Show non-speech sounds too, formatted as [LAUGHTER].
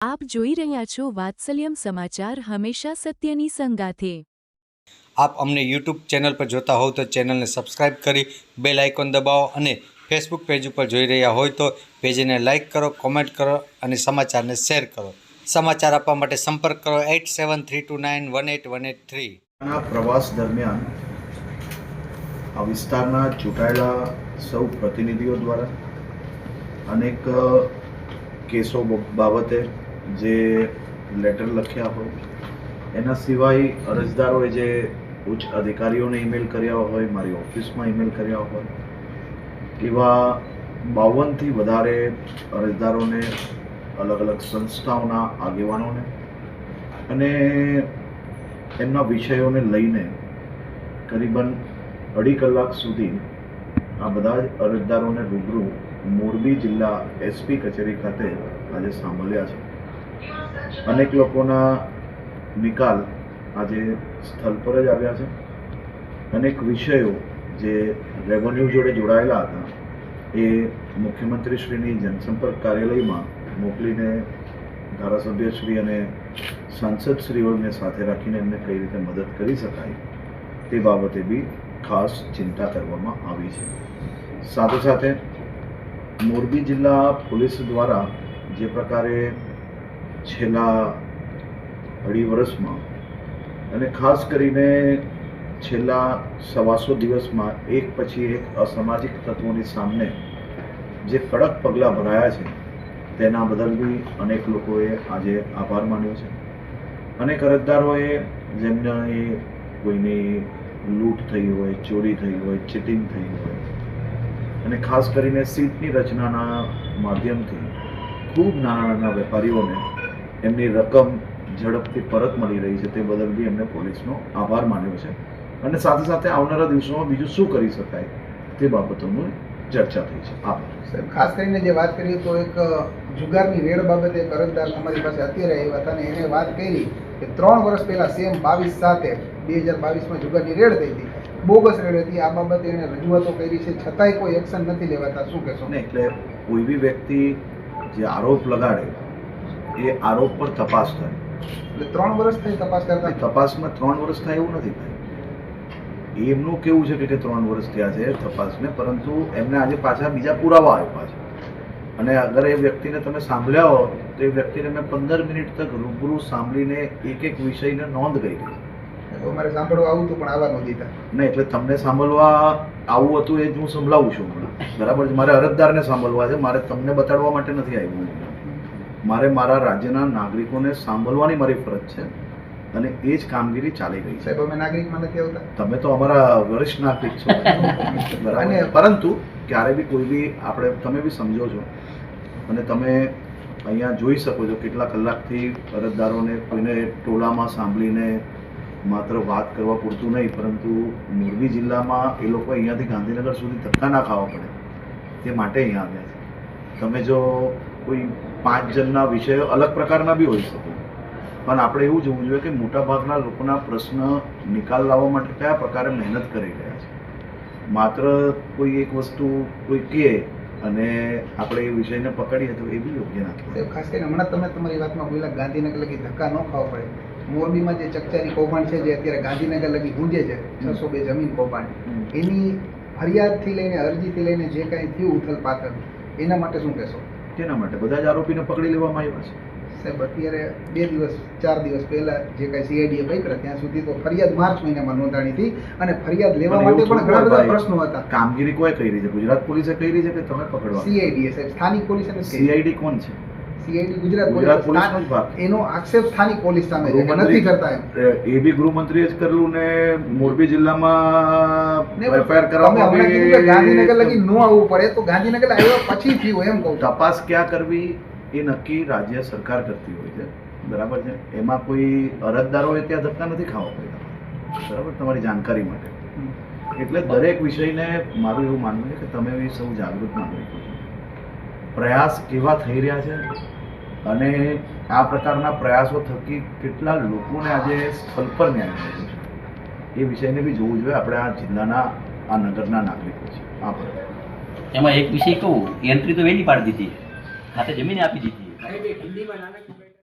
આપ જોઈ રહ્યા છો વાત્સલ્યમ સમાચાર હંમેશા સત્યની સંગાથે. આપ અમને યુટ્યુબ ચેનલ પર જોતા હોવ તો ચેનલને સબસ્ક્રાઇબ કરી બેલ આઇકોન દબાવો અને ફેસબુક પેજ ઉપર જોઈ રહ્યા હોય તો પેજને લાઇક કરો કોમેન્ટ કરો અને સમાચારને શેર કરો. સમાચાર આપવા માટે સંપર્ક કરો eight seven three two nine one eight one eight three. પ્રવાસ દરમિયાન આ વિસ્તારના ચૂંટાયેલા સૌ પ્રતિનિધિઓ દ્વારા અનેક કેસો બ- બાબતે જે લેટર લખ્યા હોય, એના સિવાય અરજદારોએ જે ઉચ્ચ અધિકારીઓને ઈમેલ કર્યા હોય, મારી ઓફિસમાં ઈમેલ કર્યા હોય, એવા બાવનથી વધારે અરજદારોને, અલગ અલગ સંસ્થાઓના આગેવાનોને અને એમના વિષયોને લઈને કરીબન અઢી કલાક સુધી આ બધા જ અરજદારોને રૂબરૂ મોરબી જિલ્લા એસપી કચેરી ખાતે આજે સાંભળ્યા છે. અનેક લોકોના નિકાલ આજે સ્થળ પર જ આવ્યા છે. અનેક વિષયો જે રેવન્યુ જોડે જોડાયેલા હતા, એ મુખ્યમંત્રીશ્રીની જનસંપર્ક કાર્યાલયમાં મોકલીને ધારાસભ્યશ્રી અને સાંસદશ્રીઓને સાથે રાખીને એમને કઈ રીતે મદદ કરી શકાય તે બાબતે બી ખાસ ચિંતા કરવામાં આવી છે. સાથે સાથે મોરબી જિલ્લા પોલીસ દ્વારા જે પ્રકારે છેલ્લા અઢી વર્ષમાં અને ખાસ કરીને છેલ્લા સવાસો દિવસમાં એક પછી એક અસામાજિક તત્વોની સામે જે કડક પગલાં ભરાયા છે, તેના બદલ બી અનેક લોકોએ આજે આભાર માન્યો છે. અનેક અરજદારોએ જેમને કોઈની લૂંટ થઈ હોય, ચોરી થઈ હોય, ચીટિંગ થઈ હોય અને ખાસ કરીને સીટની રચનાના માધ્યમથી ખૂબ નાના નાના વેપારીઓને એમની રકમ ઝડપથી પરત મળી રહી છે તે બદલ બી એમને પોલીસનો આભાર માન્યો છે. અને સાથે સાથે આવનારા દિવસોમાં બીજું શું કરી શકાય તે બાબતોનું ચર્ચા થઈ છે. આભાર. સાહેબ ખાસ કરીને જે વાત કરીએ તો એક જુગારની રેડ બાબતે કરજદાર અમારી પાસે અત્યારે આવ્યા હતા અને એને વાત કરી કે ત્રણ વર્ષ પહેલા સેમ બાવીસ સાથે બે હજાર બાવીસમાં જુગારની રેડ થઈ હતી. બોગસ રેડ હતી. આ બાબતે એને રજૂઆતો કરી છે. છતાંય કોઈ એક્શન નથી લેવાતા. શું કહેશો? ને એટલે કોઈ બી વ્યક્તિ જે આરોપ લગાડે એ આરોપ પર તપાસ થાય એટલે ત્રણ વર્ષ થઈ તપાસ કરતા? તપાસમાં ત્રણ વર્ષ થાય એવું નથી થાય. એમનું કેવું છે કે ત્રણ વર્ષ થયા છે તપાસને પરંતુ એમને આજે પાછા બીજા પુરાવા આપ્યા છે. અને અગર એ વ્યક્તિને તમે સાંભળ્યા હો તો એ વ્યક્તિને મેં પંદર મિનિટ તક રૂબરૂ સાંભળીને એક એક વિષયને નોંધ કરી તો મારે સાંભળવા આવું હતું પણ આવવા નહોતી નહીં એટલે તમને સાંભળવા આવું હતું એ જ હું સંભળાવું છું હમણાં. બરાબર છે મારે અરજદારને સાંભળવા છે મારે તમને બતાડવા માટે નથી આવ્યું મારે મારા રાજ્યના નાગરિકોને સાંભળવાની મારી ફરજ છે અને એ જ કામગીરી ચાલી રહી છે. સાહેબ અમે નાગરિકમાં નથી આવતા. તમે તો અમારા વરિષ્ઠ નાગરિક છો. [LAUGHS] અને- પરંતુ ક્યારે બી કોઈ બી આપણે તમે બી સમજો છો અને તમે અહીંયા જોઈ શકો છો કેટલા કલાકથી અરજદારોને કોઈને ટોળામાં સાંભળીને માત્ર વાત કરવા પૂરતું નહીં પરંતુ મોરબી જિલ્લામાં એ લોકો અહીંયાથી ગાંધીનગર સુધી ધક્કા ના ખાવા પડે. તે માટે અહીંયા આવ્યા છે. તમે જો કોઈ પાંચ જણના વિષયો અલગ પ્રકારના બી હોઈ શકે. પણ આપણે એવું જોવું જોઈએ કે મોટાભાગના લોકોના પ્રશ્ન નિકાલ લાવવા માટે કયા પ્રકારે મહેનત કરી રહ્યા છે. માત્ર કોઈ એક વસ્તુ કોઈ કહે અને આપણે એ વિષયને પકડીએ તો એ બી યોગ્ય ના ખાસ કરીને હમણાં તમે તમારી વાતમાં બોલ્યા ગાંધીનગર લગી ધક્કા ન ખાવા પડે. મોરબીમાં જે ચકચારી કૌભાંડ છે જે અત્યારે ગાંધીનગર લગી ગુંજે છે છસો બે જમીન કૌભાંડ. એની ફરિયાદથી લઈને અરજીથી લઈને જે કાંઈ થયું ઉથલ પાથલ એના માટે શું કહેશો? તેના માટે બધા જ આરોપીને પકડી લેવામાં આવ્યા છે. સાહેબ અત્યારે બે દિવસ ચાર દિવસ પહેલા જે કાંઈ સીઆઈડીએ પકડ્યા ત્યાં સુધી તો ફરિયાદ માર્ચ મહિનામાં નોંધાણી હતી અને ફરિયાદ લેવા માટે પણ ઘણા બધા પ્રશ્નો હતા. કામગીરી કોઈ કરી છે? ગુજરાત પોલીસે કરી છે કે તમે પકડવા? સીઆઈડીએ સાહેબ સ્થાનિક પોલીસ અને સીઆઈડી કોણ છે? સીઆઈડી ગુજરાત પોલીસ એનો આક્ષેપ સ્થાનિક પોલીસ સામે છે નથી કરતા એમ. એ બી ગૃહમંત્રીએ જ કરેલું ને મોરબી જિલ્લામાં એફઆઈઆર હમણાં ગાંધીનગર લગી ન આવવું પડે તો ગાંધીનગર આવ્યા પછી થયું એમ કહું તપાસ ક્યાં કરવી એ નક્કી રાજ્ય સરકાર કરતી હોય છે. બરાબર છે? એમાં કોઈ અરજદારોએ ત્યાં ધક્કા નથી ખાવા પડ્યા બરાબર? તમારી જાણકારી માટે. એટલે દરેક વિષયને મારું એવું માનવું છે કે તમે સૌ જાગૃત નાગરિકો છો. પ્રયાસ કેવા થઈ રહ્યા છે? અને આ પ્રકારના પ્રયાસો થકી કેટલા લોકોને આજે સ્થળ પર ન્યાય મળ્યો છે. એ વિષયને બી જોવું જોઈએ. આપણે આ જિલ્લાના આ નગરના નાગરિકો છે આભાર એમાં એક વિષય કહું. એન્ટ્રી તો વહેલી પાડી દીધી. ખાતે જમીને આપી દીધી.